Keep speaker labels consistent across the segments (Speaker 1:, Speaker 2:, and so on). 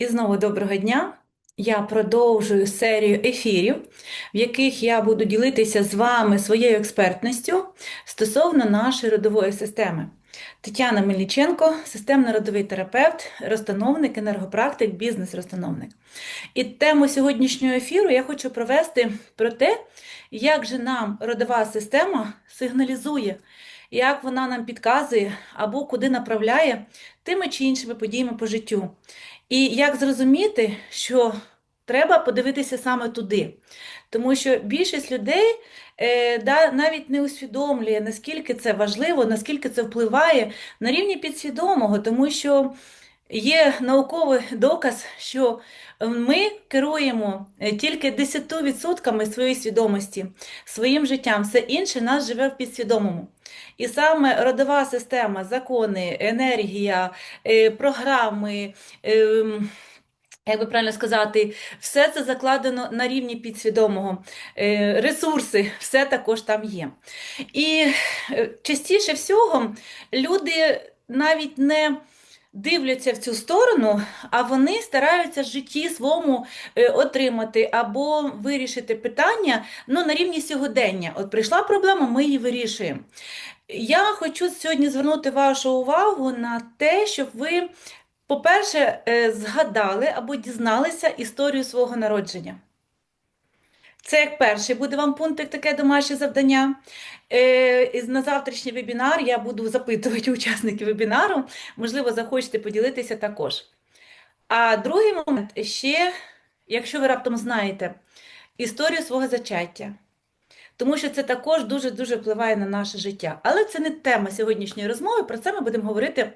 Speaker 1: І знову доброго дня. Я продовжую серію ефірів, в яких я буду ділитися з вами своєю експертністю стосовно нашої родової системи. Тетяна Мельниченко, системно-родовий терапевт, розстановник, енергопрактик, бізнес-розстановник. І тему сьогоднішнього ефіру я хочу провести про те, як же нам родова система сигналізує, як вона нам підказує або куди направляє тими чи іншими подіями по життю. І як зрозуміти, що треба подивитися саме туди. Тому що більшість людей е, да, навіть не усвідомлює, наскільки це важливо, наскільки це впливає на рівні підсвідомого, тому що є науковий доказ, що ми керуємо е, тільки 10% своєї свідомості, своїм життям, все інше нас живе в підсвідомому. І саме родова система, закони, енергія, е, програми. Ем, як би правильно сказати, все це закладено на рівні підсвідомого. Е, ресурси, все також там є. І е, частіше всього люди навіть не дивляться в цю сторону, а вони стараються в житті своєму е, отримати або вирішити питання ну, на рівні сьогодення. От прийшла проблема, ми її вирішуємо. Я хочу сьогодні звернути вашу увагу на те, щоб ви по-перше, е, згадали або дізналися історію свого народження. Це як перший буде вам пунктик, таке домашнє завдання. Е, на завтрашній вебінар я буду запитувати учасників вебінару, можливо, захочете поділитися також. А другий момент ще, якщо ви раптом знаєте історію свого зачаття, тому що це також дуже-дуже впливає на наше життя. Але це не тема сьогоднішньої розмови, про це ми будемо говорити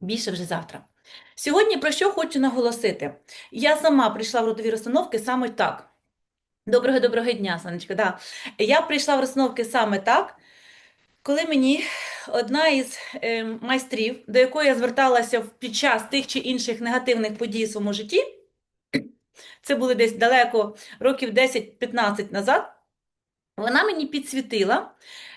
Speaker 1: більше вже завтра. Сьогодні про що хочу наголосити? Я сама прийшла в родові розстановки саме так. Доброго доброго дня, Сонечка. Да. Я прийшла в розстановки саме так, коли мені одна із е, майстрів, до якої я зверталася під час тих чи інших негативних подій в своєму житті, це були десь далеко років 10-15 назад, вона мені підсвітила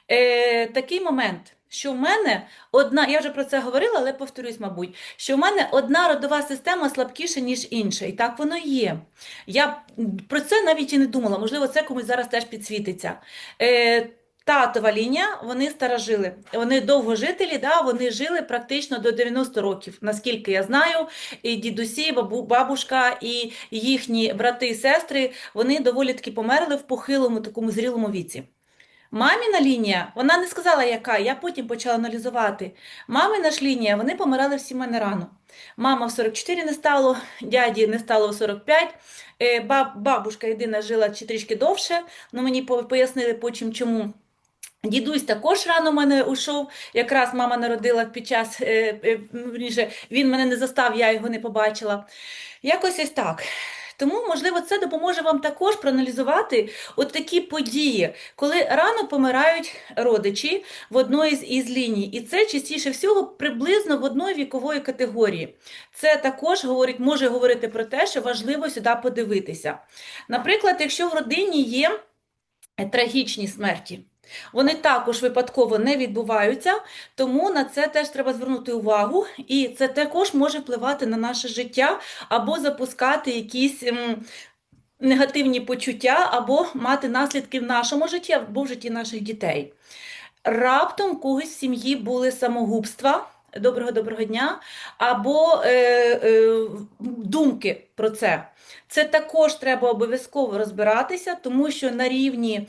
Speaker 1: е, такий момент що в мене одна, я вже про це говорила, але повторюсь, мабуть, що в мене одна родова система слабкіша, ніж інша. І так воно є. Я про це навіть і не думала, можливо, це комусь зараз теж підсвітиться. Е, Татова лінія, вони старожили, вони довгожителі, да, вони жили практично до 90 років. Наскільки я знаю, і дідусі, бабу, бабушка, і їхні брати і сестри вони доволі таки померли в похилому такому зрілому віці. Маміна лінія, вона не сказала, яка, я потім почала аналізувати. Мамина ж лінія, вони помирали всі мене рано. Мама в 44 не стало, дяді не стало в 45, е, баб, бабушка єдина жила трішки довше, ну мені пояснили потім чому. Дідусь також рано мене ушов, якраз мама народила під час, е, е, він мене не застав, я його не побачила. Якось ось так. Тому, можливо, це допоможе вам також проаналізувати от такі події, коли рано помирають родичі в одної із ліній. І це частіше всього приблизно в одної вікової категорії. Це також говорить, може говорити про те, що важливо сюди подивитися. Наприклад, якщо в родині є трагічні смерті. Вони також випадково не відбуваються, тому на це теж треба звернути увагу, і це також може впливати на наше життя або запускати якісь негативні почуття, або мати наслідки в нашому житті або в житті наших дітей. Раптом когось в сім'ї були самогубства. Доброго доброго дня, або е, е, думки про це. Це також треба обов'язково розбиратися, тому що на рівні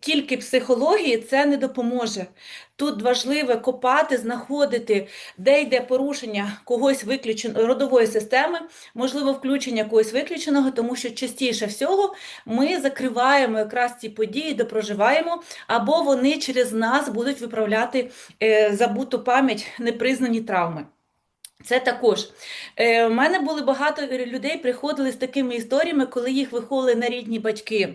Speaker 1: тільки психології це не допоможе. Тут важливо копати, знаходити, де йде порушення когось виключеної родової системи, можливо, включення когось виключеного, тому що частіше всього ми закриваємо якраз ці події, допроживаємо, або вони через нас будуть виправляти е, забуту пам'ять, непризнані травми. Це також Е, У мене були багато людей, приходили з такими історіями, коли їх виховували на рідні батьки.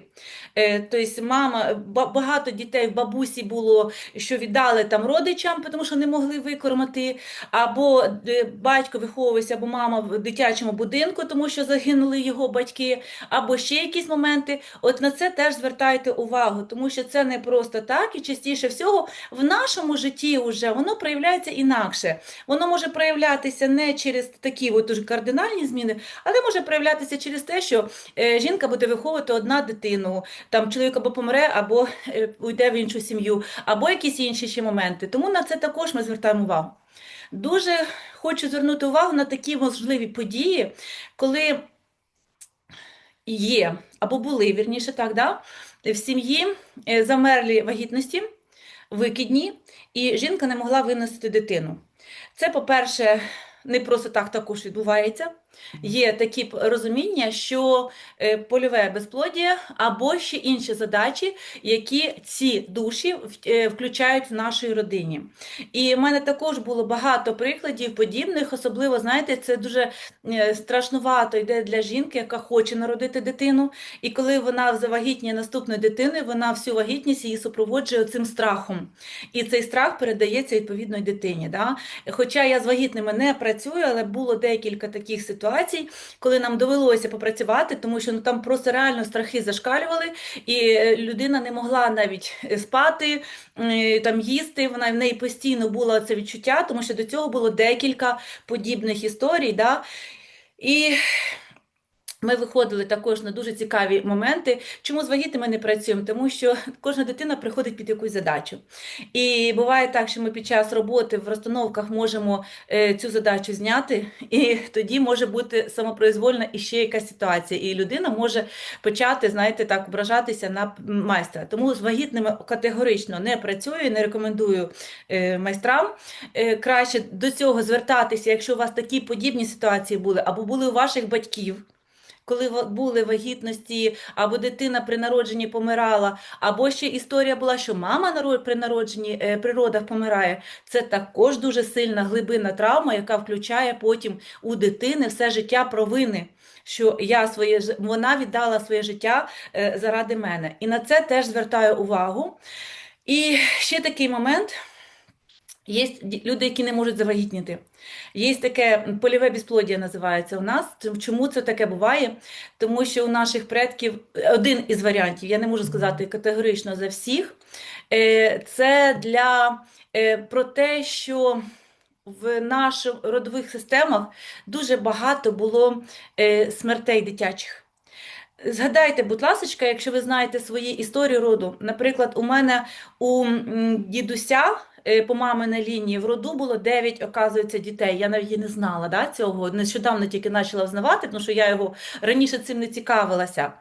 Speaker 1: Е, Тобто, мама, багато дітей в бабусі було, що віддали там родичам, тому що не могли викормити, або е, батько виховувався, або мама в дитячому будинку, тому що загинули його батьки, або ще якісь моменти. От на це теж звертайте увагу, тому що це не просто так, і частіше всього в нашому житті вже воно проявляється інакше. Воно може проявлятися проявлятися не через такі от уже кардинальні зміни, але може проявлятися через те, що е, жінка буде виховувати одна дитину, там чоловік або помре, або е, уйде в іншу сім'ю, або якісь інші ще моменти. Тому на це також ми звертаємо увагу. Дуже хочу звернути увагу на такі можливі події, коли є або були вірніше так, да, в сім'ї е, замерлі вагітності, викидні, і жінка не могла виносити дитину. Це, по-перше, не просто так також відбувається. Є такі розуміння, що е, польове безплодія або ще інші задачі, які ці душі е, включають в нашій родині. І в мене також було багато прикладів подібних, особливо, знаєте, це дуже е, страшнувато йде для жінки, яка хоче народити дитину. І коли вона завагітніє наступної дитини, вона всю вагітність її супроводжує цим страхом. І цей страх передається відповідної дитині. Да? Хоча я з вагітними не працюю, але було декілька таких ситуацій ситуацій, коли нам довелося попрацювати, тому що ну там просто реально страхи зашкалювали, і е, людина не могла навіть е, спати, там їсти. Вона в неї постійно було це відчуття, тому що до цього було декілька подібних історій. Да? І ми виходили також на дуже цікаві моменти. Чому з вагітними не працюємо? Тому що кожна дитина приходить під якусь задачу. І буває так, що ми під час роботи в розстановках можемо е, цю задачу зняти, і тоді може бути самопроізвольна і ще якась ситуація. І людина може почати, знаєте, так, ображатися на майстра. Тому з вагітними категорично не працюю, не рекомендую е, майстрам. Е, краще до цього звертатися, якщо у вас такі подібні ситуації були, або були у ваших батьків коли були вагітності, або дитина при народженні помирала, або ще історія була, що мама при народженні е, при родах помирає. Це також дуже сильна глибинна травма, яка включає потім у дитини все життя провини. Що я своє вона віддала своє життя е, заради мене. І на це теж звертаю увагу. І ще такий момент. Є люди, які не можуть завагітніти. Є таке польове безплодія називається у нас. Чому це таке буває? Тому що у наших предків один із варіантів, я не можу сказати категорично за всіх, е, це для е, про те, що в наших родових системах дуже багато було е, смертей дитячих. Згадайте, будь ласка, якщо ви знаєте свої історії роду. Наприклад, у мене у дідуся Е, по маминій лінії в роду було 9, оказується, дітей. Я навіть не знала да, цього. Нещодавно тільки почала взнавати, тому що я його раніше цим не цікавилася.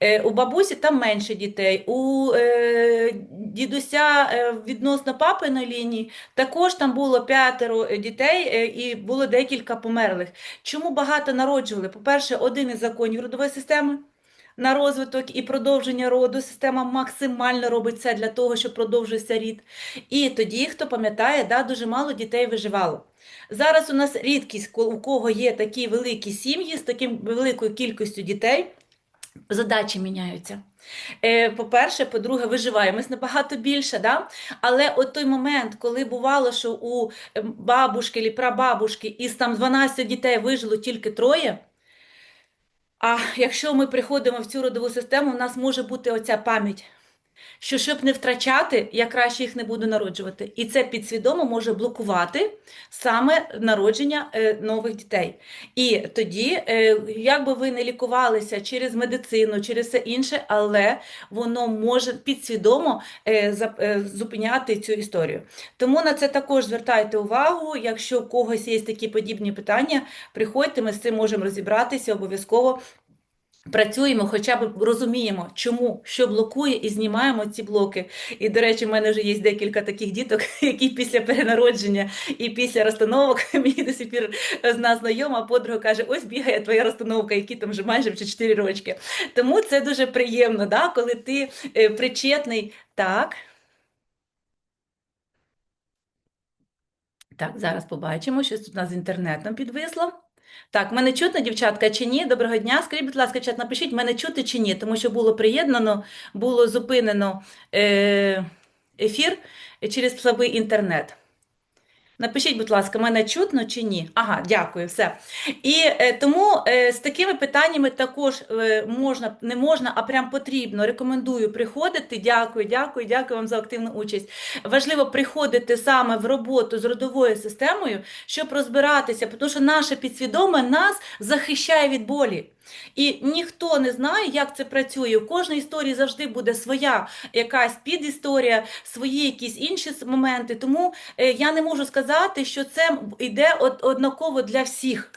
Speaker 1: Е, у бабусі там менше дітей, у е, дідуся е, відносно папиної лінії також там було п'ятеро дітей е, і було декілька померлих. Чому багато народжували? По-перше, один із законів родової системи на розвиток і продовження роду. Система максимально робить все для того, щоб продовжився рід. І тоді, хто пам'ятає, да, дуже мало дітей виживало. Зараз у нас рідкість, у кого є такі великі сім'ї з таким великою кількістю дітей, задачі міняються. Е, по-перше, по-друге, виживаємось набагато більше. Да? Але от той момент, коли бувало, що у ем, бабушки чи прабабушки із там 12 дітей вижило тільки троє. А якщо ми приходимо в цю родову систему, у нас може бути оця пам'ять, що щоб не втрачати, я краще їх не буду народжувати. І це підсвідомо може блокувати саме народження е, нових дітей. І тоді, е, як би ви не лікувалися через медицину, через все інше, але воно може підсвідомо е, зупиняти цю історію. Тому на це також звертайте увагу. Якщо у когось є такі подібні питання, приходьте, ми з цим можемо розібратися обов'язково. Працюємо, хоча б розуміємо, чому що блокує, і знімаємо ці блоки. І, до речі, в мене вже є декілька таких діток, які після перенародження і після розстановок мені до сих пір зна знайома, подруга каже: ось бігає твоя розстановка, які там вже майже вже 4 рочки. Тому це дуже приємно, да, коли ти е, причетний. Так. Так, зараз побачимо, що тут у нас з інтернетом підвисло. Так, мене чутно, дівчатка, чи ні? Доброго дня. Скажіть, будь ласка, чат, напишіть, мене чути чи ні, тому що було приєднано, було зупинено е, ефір через слабий інтернет. Напишіть, будь ласка, мене чутно чи ні? Ага, дякую, все. І е, тому е, з такими питаннями також е, можна, не можна, а прям потрібно. Рекомендую приходити. Дякую, дякую, дякую вам за активну участь. Важливо приходити саме в роботу з родовою системою, щоб розбиратися, тому що наше підсвідоме нас захищає від болі. І ніхто не знає, як це працює. У кожній історії завжди буде своя якась підісторія, свої якісь інші моменти. Тому е, я не можу сказати, що це йде однаково для всіх.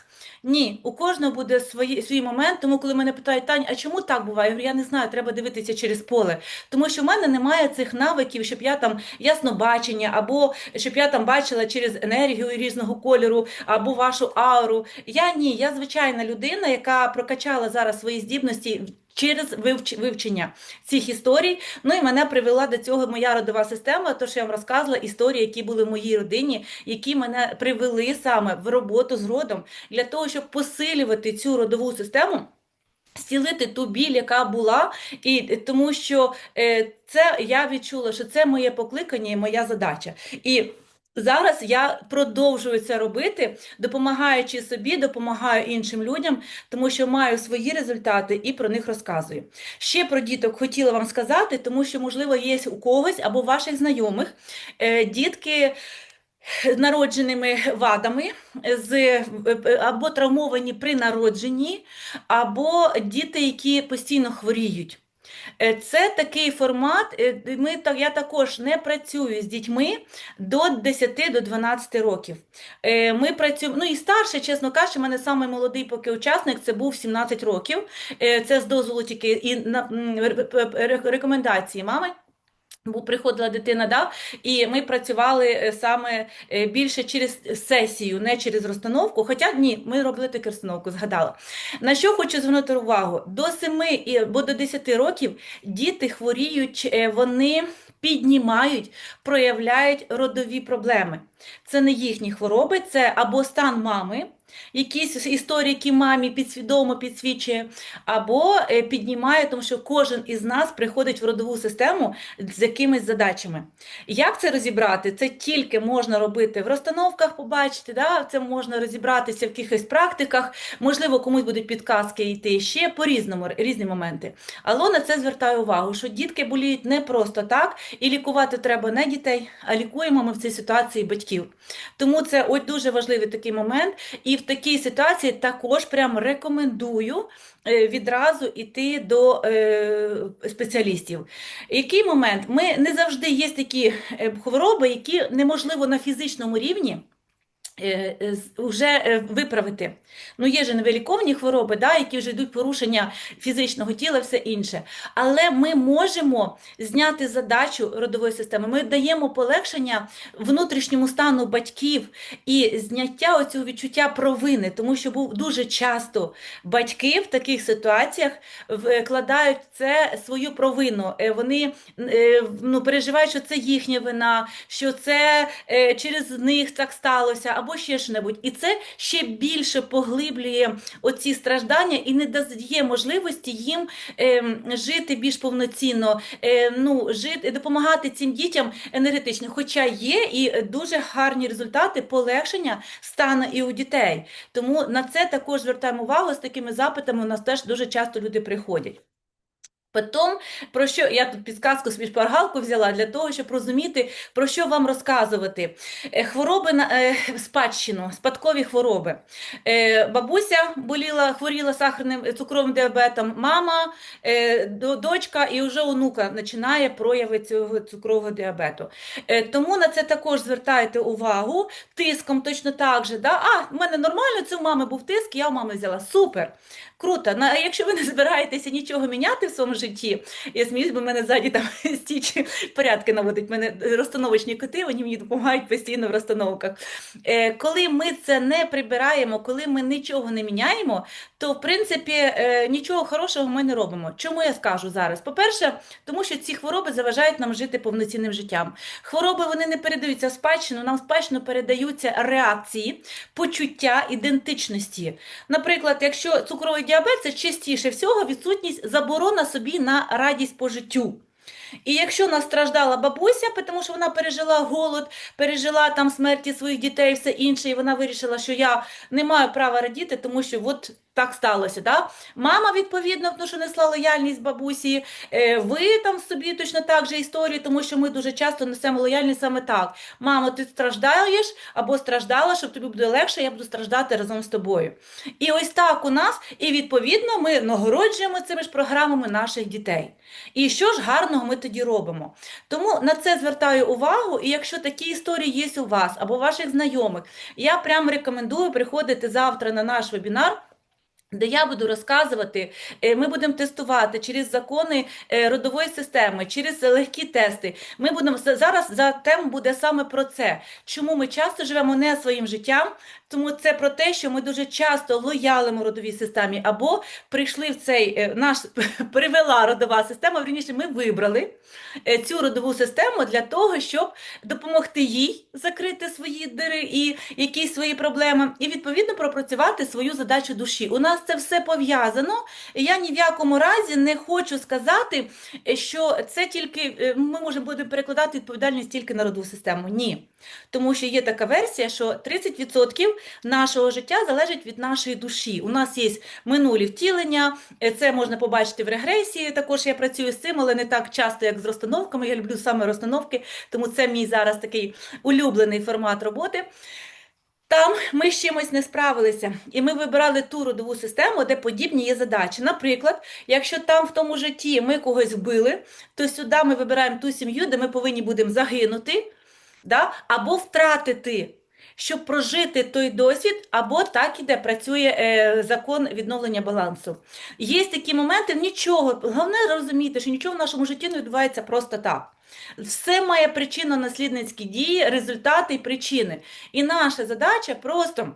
Speaker 1: Ні, у кожного буде свої, свій момент. Тому, коли мене питають, Тань, а чому так буває? Я говорю, я не знаю, треба дивитися через поле. Тому що в мене немає цих навиків, щоб я там яснобачення, або щоб я там бачила через енергію різного кольору, або вашу ауру. Я ні, я звичайна людина, яка прокачала зараз свої здібності через вивчення цих історій. Ну і мене привела до цього моя родова система, то що я вам розказувала історії, які були в моїй родині, які мене привели саме в роботу з родом для того, щоб посилювати цю родову систему. Зцілити ту біль, яка була, і тому що е, це я відчула, що це моє покликання і моя задача. І Зараз я продовжую це робити, допомагаючи собі, допомагаю іншим людям, тому що маю свої результати і про них розказую. Ще про діток хотіла вам сказати, тому що, можливо, є у когось або ваших знайомих е, дітки. З народженими вадами, з, або травмовані при народженні, або діти, які постійно хворіють. Е, це такий формат. Е, ми, Я також не працюю з дітьми до 10-12 років. Е, ми працюємо, ну і старше, чесно кажучи, у мене самий молодий поки учасник це був 17 років. Це з дозволу тільки і на рекомендації мами. Бо приходила дитина, да, і ми працювали е, саме е, більше через сесію, не через розстановку. Хоча ні, ми робили таку розстановку, згадала. На що хочу звернути увагу? До 7 або до 10 років діти хворіють, е, вони піднімають, проявляють родові проблеми. Це не їхні хвороби, це або стан мами якісь історії, які мамі підсвідомо підсвічує, або е, піднімає, тому що кожен із нас приходить в родову систему з якимись задачами. Як це розібрати? Це тільки можна робити в розстановках, побачити, да? це можна розібратися в якихось практиках, можливо, комусь будуть підказки йти ще по різному різні моменти. Але на це звертаю увагу, що дітки боліють не просто так, і лікувати треба не дітей, а лікуємо ми в цій ситуації батьків. Тому це ось дуже важливий такий момент. І в такій ситуації також прям рекомендую е, відразу йти до е, спеціалістів. Який момент? Ми не завжди є такі е, хвороби, які неможливо на фізичному рівні. Е, е, вже е, виправити. Ну, Є ж невиліковні хвороби, да, які вже йдуть порушення фізичного тіла, все інше. Але ми можемо зняти задачу родової системи. Ми даємо полегшення внутрішньому стану батьків і зняття оцього відчуття провини, тому що був дуже часто батьки в таких ситуаціях вкладають це свою провину. Вони ну, переживають, що це їхня вина, що це через них так сталося або ще ж-небудь. І це ще більше поглиблює оці страждання і не дає можливості їм е, жити більш повноцінно, е, ну, жити, допомагати цим дітям енергетично. Хоча є і дуже гарні результати полегшення стану і у дітей. Тому на це також звертаємо увагу з такими запитами. У нас теж дуже часто люди приходять. Потім, про що я тут підказку собі шпаргалку взяла для того, щоб розуміти, про що вам розказувати. Е, хвороби на е, спадщину, спадкові хвороби. Е, бабуся боліла, хворіла сахарним цукровим діабетом, мама, е, дочка і вже онука починає прояви цього цукрового діабету. Е, тому на це також звертайте увагу. Тиском точно так же. Да? А, в мене нормально, це у мами був тиск, я у мами взяла. Супер! Круто. Ну, а якщо ви не збираєтеся нічого міняти в своєму житті, я сміюсь, бо в мене ззаді там стічі порядки наводить. Мене розстановочні коти, вони мені допомагають постійно в розстановках. Е, коли ми це не прибираємо, коли ми нічого не міняємо, то в принципі е, нічого хорошого ми не робимо. Чому я скажу зараз? По-перше, тому що ці хвороби заважають нам жити повноцінним життям. Хвороби вони не передаються спадщину, нам в спадщину передаються реакції, почуття ідентичності. Наприклад, якщо цукровий діабет це частіше всього відсутність заборона собі на радість по життю. І якщо нас страждала бабуся, тому що вона пережила голод, пережила там смерті своїх дітей, все інше, і вона вирішила, що я не маю права радіти, тому що от так сталося. Да? Мама, відповідно, тому що несла лояльність бабусі. Е, Ви там собі точно так же історії, тому що ми дуже часто несемо лояльність саме так. Мамо, ти страждаєш або страждала, щоб тобі буде легше, я буду страждати разом з тобою. І ось так у нас, і відповідно ми нагороджуємо цими ж програмами наших дітей. І що ж гарного ми тоді робимо? Тому на це звертаю увагу, і якщо такі історії є у вас або ваших знайомих, я прямо рекомендую приходити завтра на наш вебінар. Де я буду розказувати, е, ми будемо тестувати через закони е, родової системи, через легкі тести. Ми будемо зараз за тему буде саме про це. Чому ми часто живемо не своїм життям? Тому це про те, що ми дуже часто лоялимо родовій системі, або прийшли в цей е, наш привела родова система. Вірніше, ми вибрали цю родову систему для того, щоб допомогти їй закрити свої дири і якісь свої проблеми, і відповідно пропрацювати свою задачу душі. У нас це все пов'язано. Я ні в якому разі не хочу сказати, що це тільки ми можемо будемо перекладати відповідальність тільки на родову систему. Ні. Тому що є така версія, що 30% нашого життя залежить від нашої душі. У нас є минулі втілення, це можна побачити в регресії. Також я працюю з цим, але не так часто, як з розстановками. Я люблю саме розстановки, тому це мій зараз такий улюблений формат роботи. Там ми з чимось не справилися, і ми вибирали ту родову систему, де подібні є задачі. Наприклад, якщо там в тому житті ми когось вбили, то сюди ми вибираємо ту сім'ю, де ми повинні будемо загинути да? або втратити, щоб прожити той досвід, або так іде, працює е, закон відновлення балансу. Є такі моменти, нічого, головне розуміти, що нічого в нашому житті не відбувається просто так. Все має причинно-наслідницькі дії, результати і причини. І наша задача просто.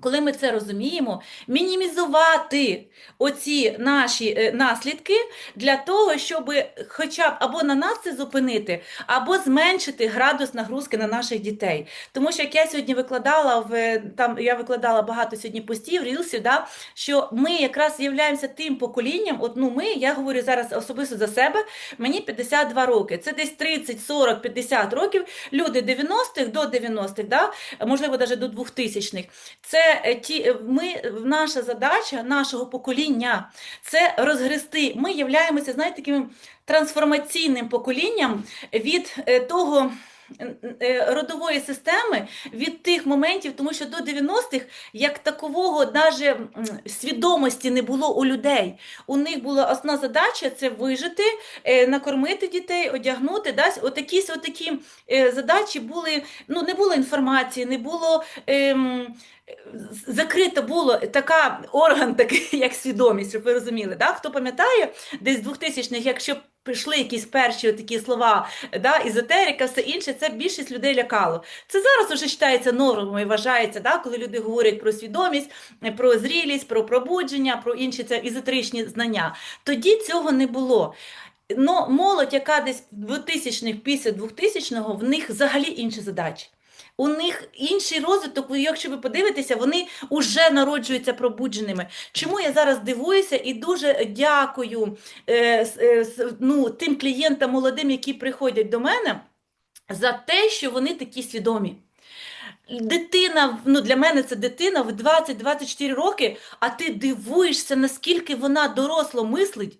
Speaker 1: Коли ми це розуміємо, мінімізувати оці наші е, наслідки для того, щоб хоча б або на нас це зупинити, або зменшити градус нагрузки на наших дітей. Тому що як я сьогодні викладала в там, я викладала багато сьогодні постів, рілсів, да, що ми якраз являємося тим поколінням. От, ну, ми, я говорю зараз особисто за себе, мені 52 роки. Це десь 30, 40, 50 років. Люди 90-х до 90-х, да, можливо, навіть до 2000-х. Це це ті, ми, наша задача нашого покоління це розгрести. Ми являємося, знаєте, таким трансформаційним поколінням від е, того. Е, родової системи від тих моментів, тому що до 90-х як такового навіть свідомості не було у людей. У них була основна задача це вижити, е, накормити дітей, одягнути. Дасть отакі, отакі задачі були, ну не було інформації, не було. Ем, закрита було така орган, такий, як свідомість, щоб ви розуміли. Да? Хто пам'ятає, десь 2000-х, якщо прийшли якісь перші такі слова, да, езотерика, все інше, це більшість людей лякало. Це зараз вже вважається нормою вважається, да, коли люди говорять про свідомість, про зрілість, про пробудження, про інші це езотеричні знання. Тоді цього не було. Но молодь, яка десь 2000-х, після 2000-го, в них взагалі інші задачі. У них інший розвиток, якщо ви подивитеся, вони вже народжуються пробудженими. Чому я зараз дивуюся і дуже дякую е, е, ну, тим клієнтам молодим, які приходять до мене, за те, що вони такі свідомі. Дитина, ну для мене це дитина в 20-24 роки, а ти дивуєшся, наскільки вона доросло мислить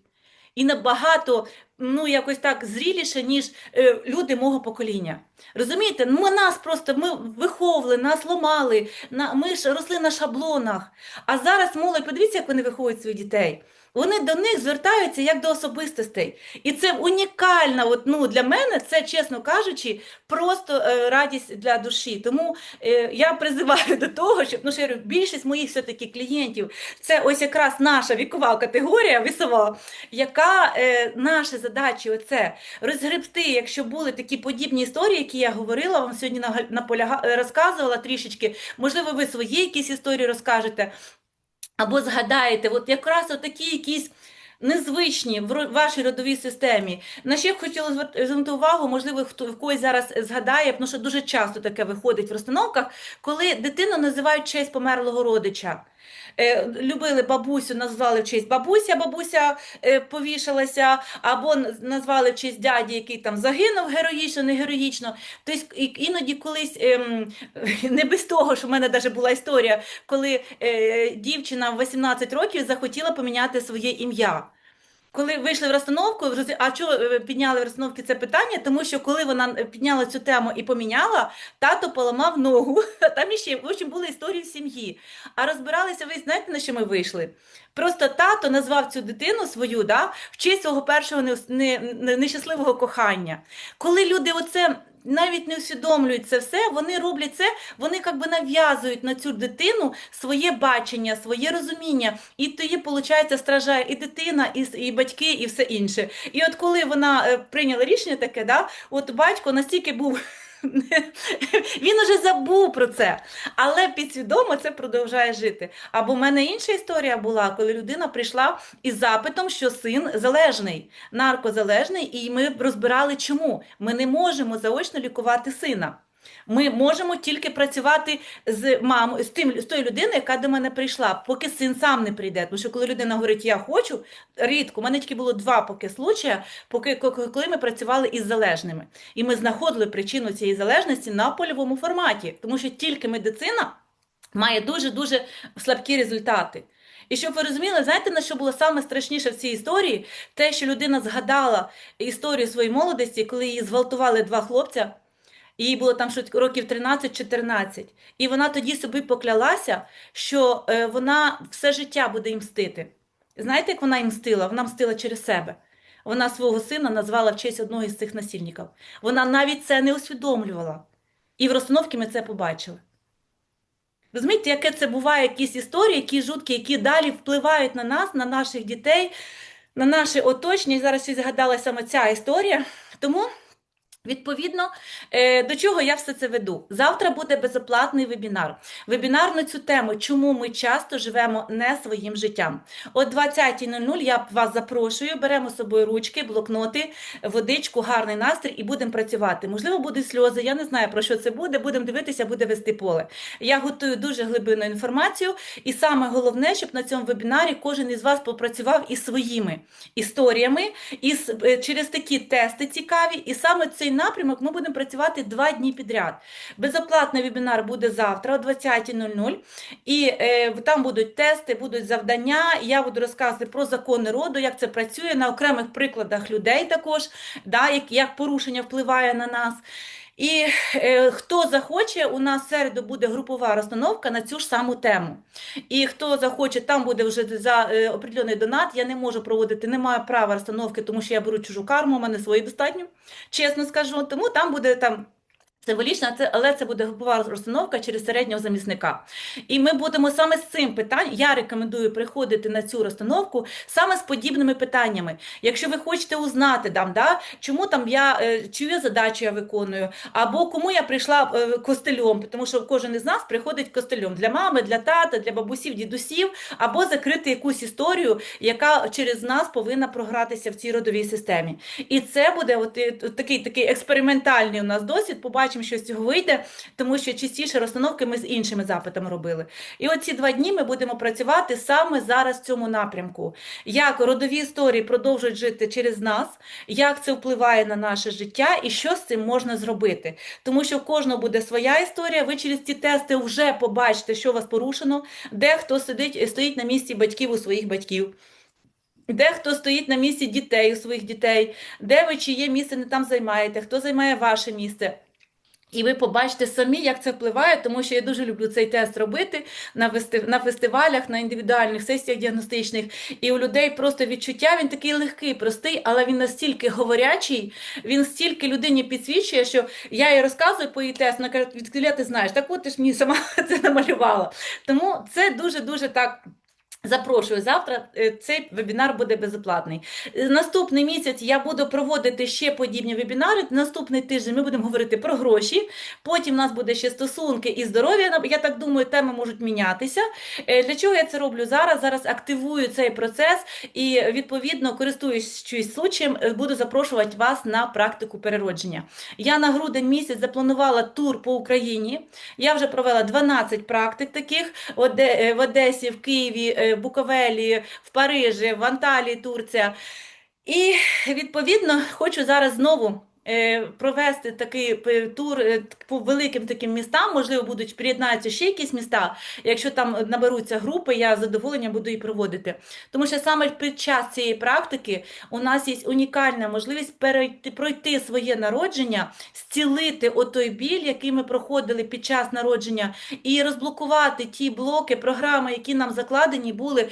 Speaker 1: і набагато ну, якось так зріліше, ніж е, люди мого покоління. Розумієте, ми нас просто ми виховували, нас ломали, на, ми ж росли на шаблонах. А зараз молодь, подивіться, як вони виховують своїх дітей. Вони до них звертаються як до особистостей. І це унікальна, от, ну, для мене це, чесно кажучи, просто е, радість для душі. Тому е, я призиваю до того, щоб ну, я більшість моїх все-таки клієнтів це ось якраз наша вікова категорія вісова, яка е, наша задача оце розгребти, якщо були такі подібні історії, які я говорила, вам сьогодні наполяга, розказувала трішечки. Можливо, ви свої якісь історії розкажете. Або згадаєте, от якраз такі якісь незвичні в вашій родовій системі. На ще б хотіла звернути увагу, можливо, хто в когось зараз згадає, тому що дуже часто таке виходить в розстановках, коли дитину називають честь померлого родича. Е, любили бабусю, назвали в честь бабуся, бабуся е, повішалася, або назвали в честь дяді, який там загинув героїчно, не героїчно. Тобто іноді колись, ем, не без того, що в мене навіть була історія, коли е, дівчина в 18 років захотіла поміняти своє ім'я. Коли вийшли в розстановку, а чого е, підняли в розстановці це питання? Тому що коли вона е, підняла цю тему і поміняла, тато поламав ногу. Там іще в общем, були історії в сім'ї. А розбиралися, ви знаєте, на що ми вийшли? Просто тато назвав цю дитину свою да, в честь свого першого не- не- нещасливого кохання. Коли люди оце навіть не усвідомлюють це все, вони роблять це, вони як би нав'язують на цю дитину своє бачення, своє розуміння. І тоді, виходить, стражає і дитина, і, і батьки, і все інше. І от коли вона е, прийняла рішення таке, да, от батько настільки був. Він уже забув про це, але підсвідомо це продовжує жити. Або в мене інша історія була, коли людина прийшла із запитом, що син залежний, наркозалежний, і ми розбирали, чому ми не можемо заочно лікувати сина. Ми можемо тільки працювати з мамою, з тим з тою людиною, яка до мене прийшла, поки син сам не прийде. Тому що коли людина говорить Я хочу, рідко у мене тільки було два поки случаї, поки коли ми працювали із залежними, і ми знаходили причину цієї залежності на польовому форматі, тому що тільки медицина має дуже дуже слабкі результати. І щоб ви розуміли, знаєте, на що було саме страшніше в цій історії? Те, що людина згадала історію своєї молодості, коли її зґвалтували два хлопця. Їй було там років 13-14. І вона тоді собі поклялася, що е, вона все життя буде їм мстити. Знаєте, як вона їм мстила? Вона мстила через себе. Вона свого сина назвала в честь одного із цих насильників. Вона навіть це не усвідомлювала. І в розстановці ми це побачили. Розумієте, яке це буває, якісь історії, які жуткі, які далі впливають на нас, на наших дітей, на наше оточення. І зараз згадала саме ця історія. Тому. Відповідно, е, до чого я все це веду? Завтра буде безоплатний вебінар. Вебінар на цю тему, чому ми часто живемо не своїм життям. О 20.00 я вас запрошую, беремо з собою ручки, блокноти, водичку, гарний настрій і будемо працювати. Можливо, будуть сльози, я не знаю про що це буде. Будемо дивитися, буде вести поле. Я готую дуже глибинну інформацію, і саме головне, щоб на цьому вебінарі кожен із вас попрацював із своїми історіями, із, е, через такі тести цікаві. І саме цей напрямок ми будемо працювати два дні підряд. Безоплатний вебінар буде завтра о 20.00. І е, там будуть тести, будуть завдання. Я буду розказувати про закони роду, як це працює на окремих прикладах людей також, да, як, як порушення впливає на нас. І е, хто захоче, у нас середу буде групова розстановка на цю ж саму тему. І хто захоче, там буде вже за е, определений донат. Я не можу проводити, не маю права розстановки, тому що я беру чужу карму, у мене свої достатньо, чесно скажу. Тому там буде там. Символічно, це, але це буде групова розстановка через середнього замісника. І ми будемо саме з цим питанням. Я рекомендую приходити на цю розстановку саме з подібними питаннями. Якщо ви хочете узнати, там, да, чому там я е, чию задачу я виконую, або кому я прийшла е, костелем, тому що кожен із нас приходить костелем для мами, для тата, для бабусів, дідусів, або закрити якусь історію, яка через нас повинна програтися в цій родовій системі. І це буде от, такий такий експериментальний у нас досвід. Побачимо, що з цього вийде, тому що частіше розстановки ми з іншими запитами робили. І оці два дні ми будемо працювати саме зараз в цьому напрямку. Як родові історії продовжують жити через нас, як це впливає на наше життя і що з цим можна зробити. Тому що в кожного буде своя історія. Ви через ці тести вже побачите, що вас порушено, де хто сидить, стоїть на місці батьків у своїх батьків. Де хто стоїть на місці дітей у своїх дітей, де ви чиє місце не там займаєте, хто займає ваше місце. І ви побачите самі, як це впливає, тому що я дуже люблю цей тест робити на фести- на фестивалях, на індивідуальних сесіях діагностичних. І у людей просто відчуття він такий легкий, простий, але він настільки говорячий, він стільки людині підсвічує, що я їй розказую по її тесту, вона каже, відкіля ти знаєш, так от ти ж мені сама це намалювала. Тому це дуже-дуже так. Запрошую завтра. е, Цей вебінар буде безоплатний. Е, Наступний місяць я буду проводити ще подібні вебінари. Наступний тиждень ми будемо говорити про гроші. Потім у нас буде ще стосунки і здоров'я. Я так думаю, теми можуть мінятися. Е, Для чого я це роблю зараз? Зараз активую цей процес і відповідно користуючись случаєм, буду запрошувати вас на практику переродження. Я на грудень місяць запланувала тур по Україні. Я вже провела 12 практик таких в Оде- в Одесі, в Києві, в Буковелі, в Парижі, в Анталії, Турція. І відповідно хочу зараз знову. Е, Провести такий е, тур е, по великим таким містам, можливо, будуть приєднатися ще якісь міста. Якщо там наберуться групи, я з задоволенням буду її проводити. Тому що саме під час цієї практики у нас є унікальна можливість перейти, пройти своє народження, зцілити отой біль, який ми проходили під час народження, і розблокувати ті блоки, програми, які нам закладені були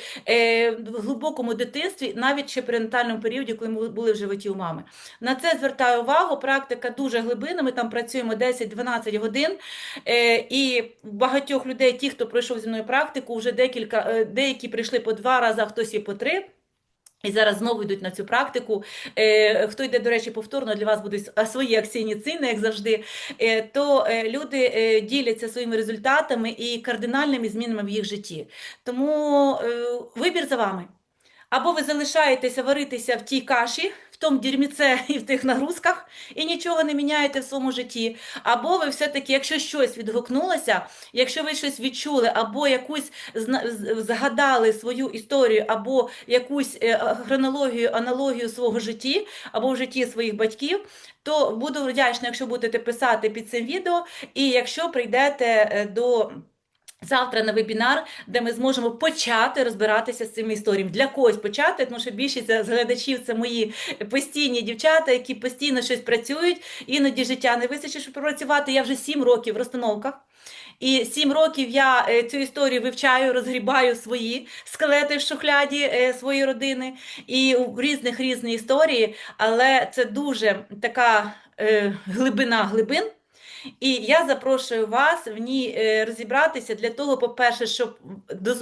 Speaker 1: в глибокому дитинстві, навіть ще при натальному періоді, коли ми були в животі у мами. На це звертаю увагу. Практика дуже глибинна. Ми там працюємо 10-12 годин. Е, і багатьох людей, ті, хто пройшов зі мною практику, вже декілька, е, деякі прийшли по два рази, а хтось і по три. І зараз знову йдуть на цю практику. Е, хто йде, до речі, повторно, для вас будуть свої акційні ціни, як завжди. То люди діляться своїми результатами і кардинальними змінами в їх житті. Тому вибір за вами. Або ви залишаєтеся варитися в тій каші, тому дерьміце і в тих нагрузках, і нічого не міняєте в своєму житті. Або ви все-таки, якщо щось відгукнулося, якщо ви щось відчули, або якусь згадали свою історію, або якусь е, хронологію, аналогію свого житті, або в житті своїх батьків, то буду вдячна, якщо будете писати під цим відео, і якщо прийдете е, до. Завтра на вебінар, де ми зможемо почати розбиратися з цими історіями. Для когось почати, тому що більшість з глядачів це мої постійні дівчата, які постійно щось працюють. Іноді життя не вистачить, щоб працювати. Я вже сім років в розстановках. І сім років я е, цю історію вивчаю, розгрібаю свої скелети в шухляді е, своєї родини і в різних різні історії, але це дуже така е, глибина глибин. І я запрошую вас в ній е, розібратися для того, по-перше, щоб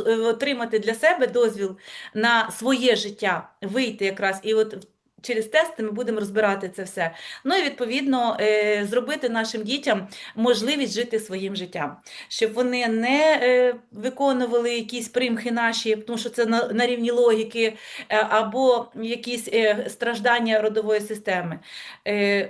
Speaker 1: е, отримати для себе дозвіл на своє життя, вийти якраз. І от через тести ми будемо розбирати це все. Ну і відповідно е, зробити нашим дітям можливість жити своїм життям, щоб вони не виконували якісь примхи наші, тому що це на, рівні логіки, або якісь страждання родової системи.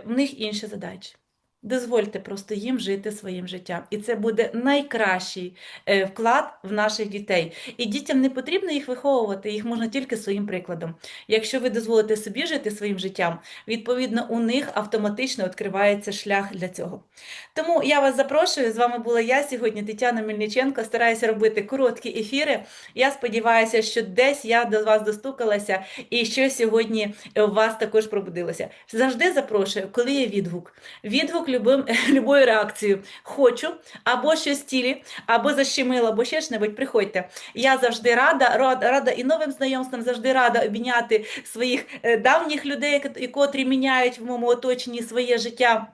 Speaker 1: В них інші задачі. Дозвольте просто їм жити своїм життям. І це буде найкращий е, вклад в наших дітей. І дітям не потрібно їх виховувати, їх можна тільки своїм прикладом. Якщо ви дозволите собі жити своїм життям, відповідно, у них автоматично відкривається шлях для цього. Тому я вас запрошую. З вами була я сьогодні, Тетяна Мельниченко. Стараюся робити короткі ефіри. Я сподіваюся, що десь я до вас достукалася і що сьогодні у вас також пробудилося. Завжди запрошую, коли є відгук. Відгук любим, любою реакцією. Хочу, або щось тілі, або защемило, або ще ж-небудь, приходьте. Я завжди рада, рада, рада і новим знайомствам, завжди рада обміняти своїх е, давніх людей, кот- котрі міняють в моєму оточенні своє життя.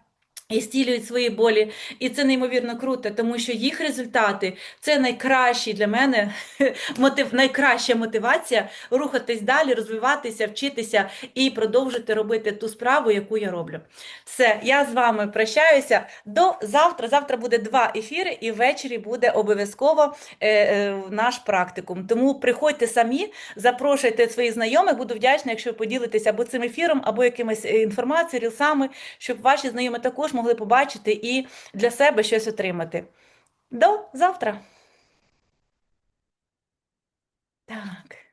Speaker 1: І стілюють свої болі, і це неймовірно круто, тому що їх результати це найкращі для мене мотив, найкраща мотивація рухатись далі, розвиватися, вчитися і продовжити робити ту справу, яку я роблю. Все, я з вами прощаюся до завтра. Завтра буде два ефіри, і ввечері буде обов'язково е, е, наш практикум. Тому приходьте самі, запрошуйте своїх знайомих. Буду вдячна, якщо ви поділитеся або цим ефіром, або якимось е, інформацією, рілсами, щоб ваші знайомі також могли побачити і для себе щось отримати. До завтра. Так.